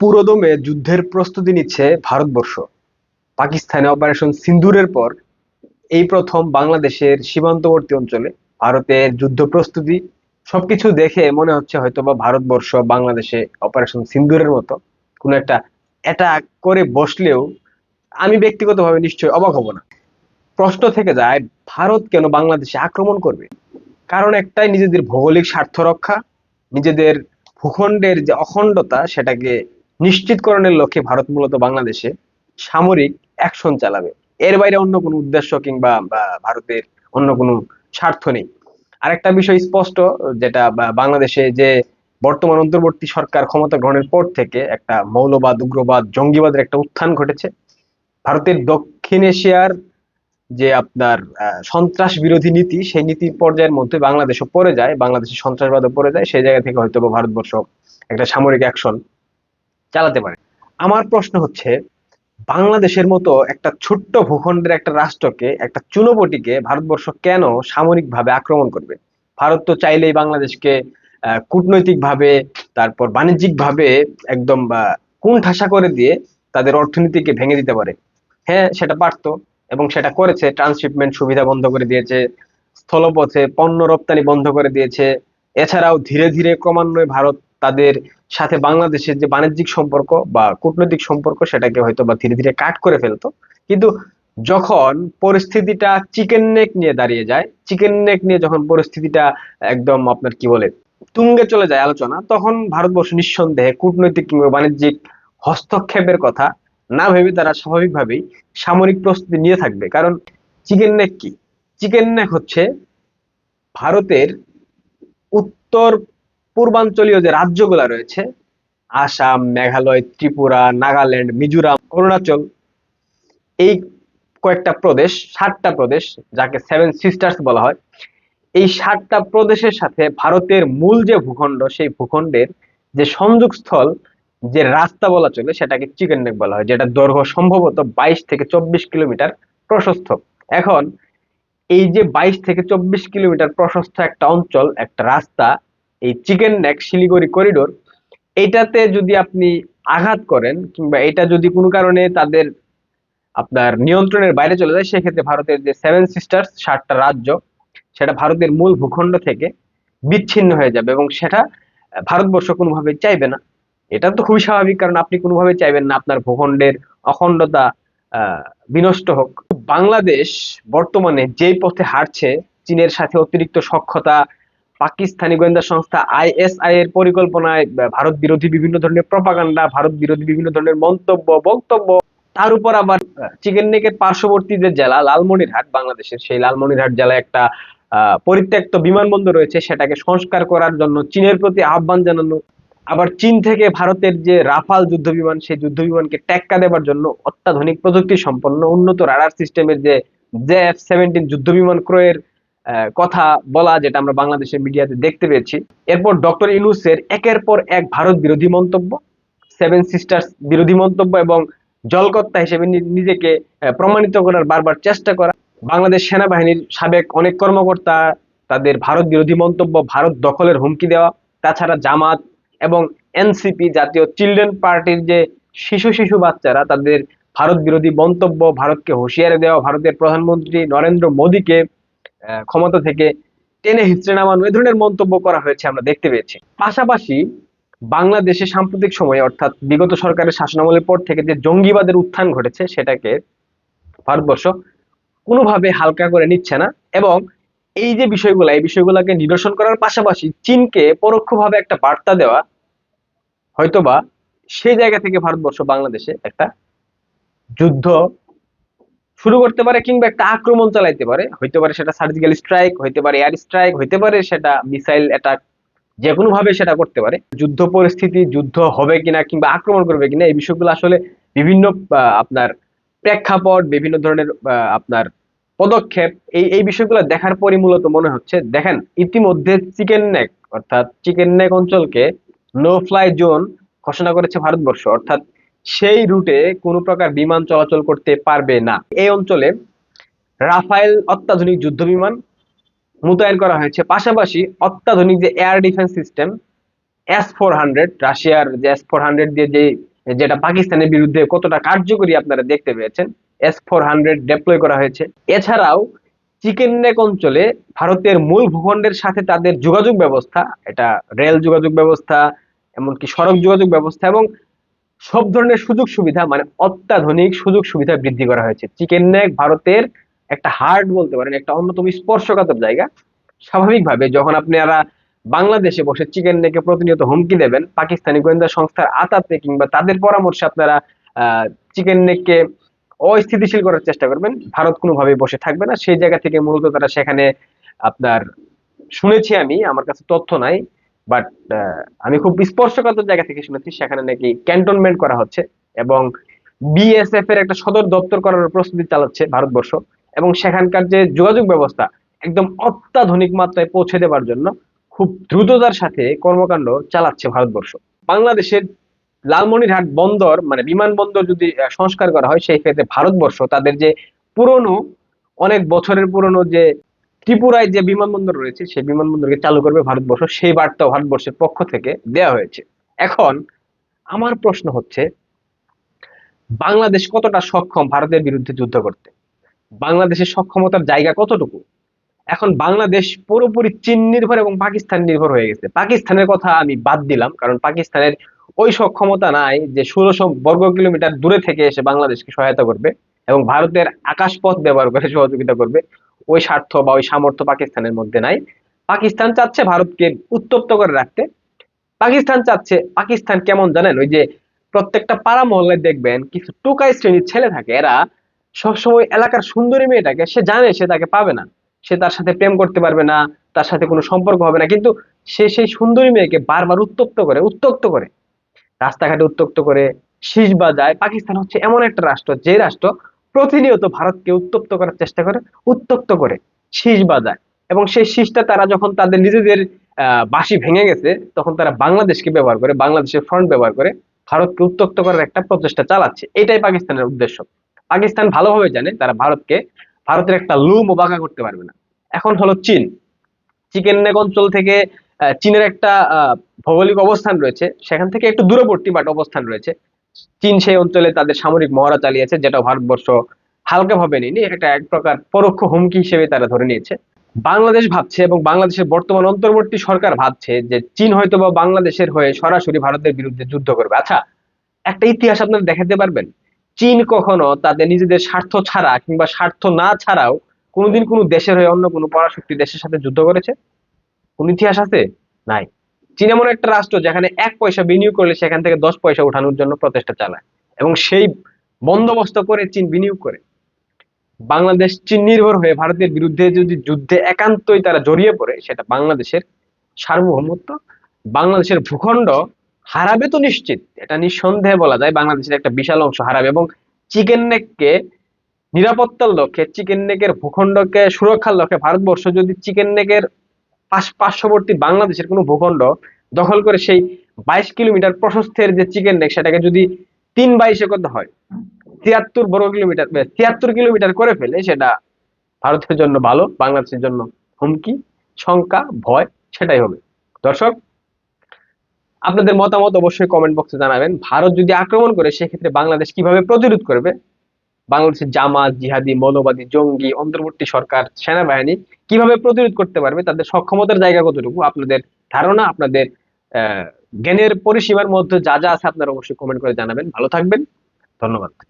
পুরোদমে যুদ্ধের প্রস্তুতি নিচ্ছে ভারতবর্ষ। পাকিস্তানে অপারেশন সিন্দুরের পর এই প্রথম বাংলাদেশের সীমান্তবর্তী অঞ্চলে ভারতের যুদ্ধ প্রস্তুতি সবকিছু দেখে মনে হচ্ছে হয়তো বা ভারতবর্ষ বাংলাদেশে অপারেশন সিন্দুরের মতো কোনো একটা অ্যাটাক করে বসলেও আমি ব্যক্তিগতভাবে নিশ্চয়ই অবাক হব না। প্রশ্ন থেকে যায়, ভারত কেন বাংলাদেশে আক্রমণ করবে? কারণ একটাই নিজেদের ভৌগোলিক স্বার্থ রক্ষা, নিজেদের ভূখণ্ডের যে অখণ্ডতা, সেটাকে নিশ্চিতকরণের লক্ষ্যে ভারত মূলত বাংলাদেশে সামরিক অ্যাকশন চালাবে। এর বাইরে অন্য কোনো উদ্দেশ্য কিংবা ভারতের অন্য কোনো স্বার্থ নেই। আরেকটা বিষয় স্পষ্ট, যেটা বাংলাদেশে যে বর্তমান অন্তর্বর্তী সরকার ক্ষমতা গ্রহণের পর থেকে একটা মৌলবাদ, উগ্রবাদ, জঙ্গিবাদের একটা উত্থান ঘটেছে। ভারতের দক্ষিণ এশিয়ার যে আপনার সন্ত্রাস বিরোধী নীতি, সেই নীতির পর্যায়ের মধ্যে বাংলাদেশও পড়ে যায়, বাংলাদেশের সন্ত্রাসবাদও পড়ে যায়। সেই জায়গা থেকে হয়তো ভারতবর্ষ একটা সামরিক অ্যাকশন চালাতে পারে। আমার প্রশ্ন হচ্ছে বাংলাদেশের মতো একটা ছোট্ট ভূখণ্ডের একটা রাষ্ট্রকে একটা চুনোপটিকে ভারতবর্ষ কেন সামরিকভাবে আক্রমণ করবে? ভারত তো চাইলেই বাংলাদেশকে কূটনৈতিকভাবে তারপর বাণিজ্যিকভাবে একদম আহ, কোণঠাসা করে দিয়ে তাদের অর্থনীতিকে ভেঙে দিতে পারে। হ্যাঁ সেটা পারতো এবং সেটা করেছে ট্রান্সশিপমেন্ট সুবিধা বন্ধ করে দিয়েছে স্থলপথে পণ্য রপ্তানি বন্ধ করে দিয়েছে। এছাড়াও ধীরে ধীরে ক্রমান্বয়ে ভারত তাদের সাথে বাংলাদেশের যে বাণিজ্যিক সম্পর্ক বা কূটনৈতিক সম্পর্ক সেটাকে হয়তো বা ধীরে ধীরে কাট করে ফেলতো। কিন্তু যখন পরিস্থিতিটা চিকেন নেক নিয়ে দাঁড়িয়ে যায় চিকেন নেক নিয়ে যখন পরিস্থিতিটা একদম আপনার কি বলে, তুঙ্গে চলে যায় আলোচনা, তখন ভারতবর্ষ নিঃসন্দেহে কূটনৈতিক কিংবা বাণিজ্যিক হস্তক্ষেপের কথা না ভেবে তারা স্বাভাবিকভাবেই সামরিক প্রস্তুতি নিয়ে থাকবে। কারণ চিকেন নেক কি? চিকেন নেক হচ্ছে ভারতের উত্তর পূর্বাঞ্চলীয় যে রাজ্যগুলা রয়েছে, আসাম, মেঘালয়, ত্রিপুরা, নাগাল্যান্ড, মিজোরাম, অরুণাচল, এই কয়েকটা প্রদেশ, সাতটা প্রদেশ, যাকে সেভেন সিস্টার্স বলা হয়, এই সাতটা প্রদেশের সাথে ভারতের মূল যে ভূখণ্ড, সেই ভূখণ্ডের যে সংযোগস্থল, যে রাস্তা বলা চলে, সেটাকে চিকেন নেক বলা হয়, যেটা দৈর্ঘ্য সম্ভবত বাইশ থেকে চব্বিশ কিলোমিটার প্রশস্ত। এখন এই যে বাইশ থেকে চব্বিশ কিলোমিটার প্রশস্ত একটা অঞ্চল, একটা রাস্তা এই চিকেন নেক শিলিগুড়ি করিডোর এটাতে যদি আপনি আঘাত করেন কিংবা এটা যদি কোনো কারণে তাদের আপনার নিয়ন্ত্রণের বাইরে চলে যায়, সেক্ষেত্রে ভারতের যে সেভেন সিস্টার্স সাতটা রাজ্য, সেটা ভারতের মূল ভূখণ্ড থেকে বিচ্ছিন্ন হয়ে যাবে এবং সেটা ভারতবর্ষ কোনোভাবে চাইবে না। এটা তো খুবই স্বাভাবিক, কারণ আপনি কোনোভাবে চাইবেন না, আপনার ভূখণ্ডের অখণ্ডতা বিনষ্ট হোক। বাংলাদেশ বর্তমানে যেই পথে হাঁটছে, চীনের সাথে অতিরিক্ত সক্ষতা পাকিস্তানি গোয়েন্দা সংস্থা আইএসআই এর পরিকল্পনায় ভারত বিরোধী বিভিন্ন ধরনের প্রপাগান্ডা ভারত বিরোধী বিভিন্ন ধরনের মন্তব্য, বক্তব্য। তার উপর আবার চিকেন নেকের পার্শ্ববর্তী যে জেলা, লালমনিরহাট, বাংলাদেশের সেই লালমনিরহাট জেলায় একটা পরিত্যক্ত বিমানবন্দর রয়েছে, সেটাকে সংস্কার করার জন্য চীনের প্রতি আহ্বান জানানো। আবার চীন থেকে ভারতের যে রাফাল যুদ্ধ বিমান, সেই যুদ্ধ বিমানকে টেক্কা দেওয়ার জন্য অত্যাধুনিক প্রযুক্তি সম্পন্ন উন্নত রাডার সিস্টেমের যে জে এফ সেভেন্টিন যুদ্ধ বিমান ক্রয়ের কথা বলা যেটা আমরা বাংলাদেশের মিডিয়াতে দেখতে পেয়েছি। এরপর ডক্টর ইউনুসের একের পর এক ভারত বিরোধী মন্তব্য, সেভেন সিস্টার্স বিরোধী মন্তব্য এবং জলকর্তা হিসেবে নিজেকে প্রমাণিত করার বারবার চেষ্টা করা। বাংলাদেশ সেনাবাহিনীর সাবেক অনেক কর্মকর্তা, তাদের ভারত বিরোধী মন্তব্য, ভারত দখলের হুমকি দেওয়া, তাছাড়া জামাত এবং এনসিপি জাতীয় চিলড্রেন পার্টির যে শিশু শিশু বাচ্চারা, তাদের ভারত বিরোধী মন্তব্য, ভারতকে হুঁশিয়ারি দেওয়া, ভারতের প্রধানমন্ত্রী নরেন্দ্র মোদীকে ক্ষমতা থেকে টেনে হিচড়ে নামানো এ ধরনের মন্তব্য করা হয়েছে আমরা দেখতে পেয়েছি। পাশাপাশি বাংলাদেশে সাম্প্রতিক সময়ে অর্থাৎ বিগত সরকারের শাসনামলের পর থেকে যে জঙ্গিবাদের উত্থান ঘটেছে, সেটাকে ভারতবর্ষ কোনোভাবে হালকা করে নিচ্ছে না এবং এই যে বিষয়গুলো, এই বিষয়গুলোকে নিরসন করার পাশাপাশি চীনকে পরোক্ষভাবে একটা বার্তা দেওয়া, হয়তোবা সেই জায়গা থেকে ভারতবর্ষ বাংলাদেশে একটা যুদ্ধ শুরু করতে পারে কিংবা একটা আক্রমণ চালাইতে পারে। হইতে পারে সেটা সার্জিক্যাল স্ট্রাইক হইতে পারে এয়ার স্ট্রাইক হইতে পারে সেটা মিসাইল অ্যাটাক যে ভাবে সেটা করতে পারে। যুদ্ধ পরিস্থিতি, যুদ্ধ হবে কিনা কিংবা আক্রমণ করবে কিনা, এই বিষয়গুলো আসলে বিভিন্ন আপনার প্রেক্ষাপট, বিভিন্ন ধরনের আপনার পদক্ষেপ, এই এই বিষয়গুলো দেখার পরই মূলত মনে হচ্ছে। দেখেন, ইতিমধ্যে চিকেন নেক অর্থাৎ চিকেন নেক অঞ্চলকে নো ফ্লাই জোন ঘোষণা করেছে ভারতবর্ষ। অর্থাৎ সেই রুটে কোনো প্রকার বিমান চলাচল করতে পারবে না। এই অঞ্চলে রাফায়েল অত্যাধুনিক যুদ্ধ বিমান মোতায়েন করা হয়েছে। পাশাপাশি অত্যাধুনিক যে air defence system S four hundred রাশিয়ার যে এস ফোর হান্ড্রেড দিয়ে যে, যেটা পাকিস্তানের বিরুদ্ধে কতটা কার্যকরী আপনারা দেখতে পেয়েছেন এস ফোর হান্ড্রেড ডেপ্লয় করা হয়েছে। এছাড়াও চিকেন নেক অঞ্চলে ভারতের মূল ভূখণ্ডের সাথে তাদের যোগাযোগ ব্যবস্থা, এটা রেল যোগাযোগ ব্যবস্থা, এমনকি সড়ক যোগাযোগ ব্যবস্থা এবং সব ধরনের সুযোগ সুবিধা মানে অত্যাধুনিক সুযোগ সুবিধা বৃদ্ধি করা হয়েছে। চিকেন নেক ভারতের একটা হার্ট বলতে পারেন, একটা অন্যতম স্পর্শকাতর জায়গা। স্বাভাবিকভাবে যখন আপনি আপনারা বাংলাদেশে বসে চিকেন নেকে প্রতিনিয়ত হুমকি দেবেন, পাকিস্তানি গোয়েন্দা সংস্থার আতাতে কিংবা তাদের পরামর্শে আপনারা চিকেন নেককে অস্থিতিশীল করার চেষ্টা করবেন। ভারত কোনোভাবে বসে থাকবে না। সেই জায়গা থেকে মূলত তারা সেখানে আপনার শুনেছি আমি, আমার কাছে তথ্য নাই। বাট আমি খুব স্পর্শকাতর জায়গা থেকে শুনেছি, সেখানে নাকি ক্যান্টনমেন্ট করা হচ্ছে এবং বিএসএফ এর একটা সদর দপ্তর করার প্রস্তুতি চালাচ্ছে ভারতবর্ষ এবং সেখানকার যে যোগাযোগ ব্যবস্থা একদম অত্যাধুনিক মাত্রায় পৌঁছে দেওয়ার জন্য খুব দ্রুততার সাথে কর্মকাণ্ড চালাচ্ছে ভারতবর্ষ। বাংলাদেশের লালমনিরহাট বন্দর মানে বিমানবন্দর যদি সংস্কার করা হয়, সেই ক্ষেত্রে ভারতবর্ষ তাদের যে পুরনো, অনেক বছরের পুরনো যে ত্রিপুরায় যে বিমানবন্দর রয়েছে, সেই বিমানবন্দরকে চালু করবে ভারতবর্ষ। সেই বার্তা ভারতবর্ষের পক্ষ থেকে দেয়া হয়েছে। এখন আমার প্রশ্ন হচ্ছে, বাংলাদেশ কতটা সক্ষম ভারতের বিরুদ্ধে যুদ্ধ করতে? বাংলাদেশের সক্ষমতার জায়গা কতটুকু? এখন বাংলাদেশ পুরোপুরি চীন নির্ভর এবং পাকিস্তান নির্ভর হয়ে গেছে। পাকিস্তানের কথা আমি বাদ দিলাম, কারণ পাকিস্তানের ওই সক্ষমতা নাই যে ষোলোশো বর্গ কিলোমিটার দূরে থেকে এসে বাংলাদেশকে সহায়তা করবে এবং ভারতের আকাশপথ ব্যবহার করে সহযোগিতা করবে। ওই স্বার্থ বা ওই সামর্থ্য পাকিস্তানের মধ্যে নাই। পাকিস্তান চাচ্ছে ভারতকে উত্তপ্ত করে রাখতে। পাকিস্তান চাচ্ছে, পাকিস্তান কেমন জানেন? ওই যে প্রত্যেকটা পাড়া মহল্লায় দেখবেন, কিছু টোকাই শ্রেণির ছেলে থাকে, এরা সবসময় এলাকার সুন্দরী মেয়েটাকে, সে জানে সে তাকে পাবে না। সে তার সাথে প্রেম করতে পারবে না, তার সাথে কোনো সম্পর্ক হবে না, কিন্তু সে সেই সুন্দরী মেয়েকে বারবার উত্তপ্ত করে উত্তক্ত করে। রাস্তাঘাটে উত্তক্ত করে, শীষ বাজায়। পাকিস্তান হচ্ছে এমন একটা রাষ্ট্র, যে রাষ্ট্র প্রতিনিয়ত ভারতকে উত্তপ্ত করার চেষ্টা করে, উত্তপ্ত করে শীষ বাজায়। এবং সেই শীষটা তারা যখন তাদের নিজেদের বাসি ভেঙে গেছে, তখন তারা বাংলাদেশকে ব্যবহার করে, বাংলাদেশের ফ্রন্ট ব্যবহার করে ভারতকে উত্তক্ত করার একটা প্রচেষ্টা চালাচ্ছে। এটাই পাকিস্তানের উদ্দেশ্য। পাকিস্তান ভালোভাবে জানে তারা ভারতকে, ভারতের একটা লুম বাঁকা করতে পারবে না। এখন হলো চীন। চিকেন নেক অঞ্চল থেকে চীনের একটা ভৌগোলিক অবস্থান রয়েছে। সেখান থেকে একটু দূরবর্তী বাট অবস্থান রয়েছে। চীন সেই অঞ্চলে তাদের সামরিক মহড়া চালিয়েছে, যেটা ভারতবর্ষ হালকাভাবে নেয়নি। এটা এক প্রকার পরোক্ষ হুমকি হিসেবে তারা ধরে নিয়েছে। বাংলাদেশ ভাবছে এবং বাংলাদেশের বর্তমান অন্তর্বর্তী সরকার ভাবছে যে চীন হয়তো বা বাংলাদেশের হয়ে সরাসরি ভারতের বিরুদ্ধে যুদ্ধ করবে। আচ্ছা একটা ইতিহাস আপনারা দেখাতে পারবেন? চীন কখনো তাদের নিজেদের স্বার্থ ছাড়া কিংবা স্বার্থ না ছাড়াও কোনোদিন কোনো দেশের হয়ে অন্য কোনো পরাশক্তি দেশের সাথে যুদ্ধ করেছে? কোন ইতিহাস আছে? নাই। চীন এমন একটা রাষ্ট্র যেখানে এক পয়সা বিনিয়োগ করলে সেখান থেকে দশ পয়সা উঠানোর জন্য প্রচেষ্টা চালায়। এবং সেই বন্দোবস্ত করে চীন বিনিয়োগ করে। বাংলাদেশ চীন নির্ভর হয়ে ভারতের বিরুদ্ধে যদি যুদ্ধে একান্তই তারা জড়িয়ে পড়ে, সেটা বাংলাদেশের সার্বভৌমত্ব, বাংলাদেশের ভূখণ্ড হারাবে তো নিশ্চিত। এটা নিঃসন্দেহে বলা যায়, বাংলাদেশের একটা বিশাল অংশ হারাবে এবং চিকেন নেককে, নিরাপত্তার লক্ষ্যে, চিকেন নেকের ভূখণ্ডকে, সুরক্ষার লক্ষ্যে ভারতবর্ষ যদি চিকেন নেকের পার্শ্ববর্তী বাংলাদেশের কোনো ভূখণ্ড দখল করে সেই বাইশ কিলোমিটার প্রশস্তের যে চিকেন নেক সেটাকে যদি তিন বাইশে করতে হয়? তিয়াত্তর বর্গ কিলোমিটার তিয়াত্তর কিলোমিটার করে ফেলে, সেটা ভারতের জন্য ভালো, বাংলাদেশের জন্য হুমকি, শঙ্কা, ভয়, সেটাই হবে। দর্শক, আপনাদের মতামত অবশ্যই কমেন্ট বক্সে জানাবেন। ভারত যদি আক্রমণ করে, সেক্ষেত্রে বাংলাদেশ কীভাবে প্রতিরোধ করবে? বাংলাদেশের জামাত, জিহাদি, মৌলবাদী, জঙ্গি, অন্তর্বর্তী সরকার, সেনাবাহিনী কীভাবে প্রতিরোধ করতে পারবে, তাদের সক্ষমতার জায়গা কতটুকু, আপনাদের ধারণা, আপনাদের জ্ঞানের পরিসীমার মধ্যে যা যা আছে আপনারা অবশ্যই কমেন্ট করে জানাবেন। ভালো থাকবেন। ধন্যবাদ।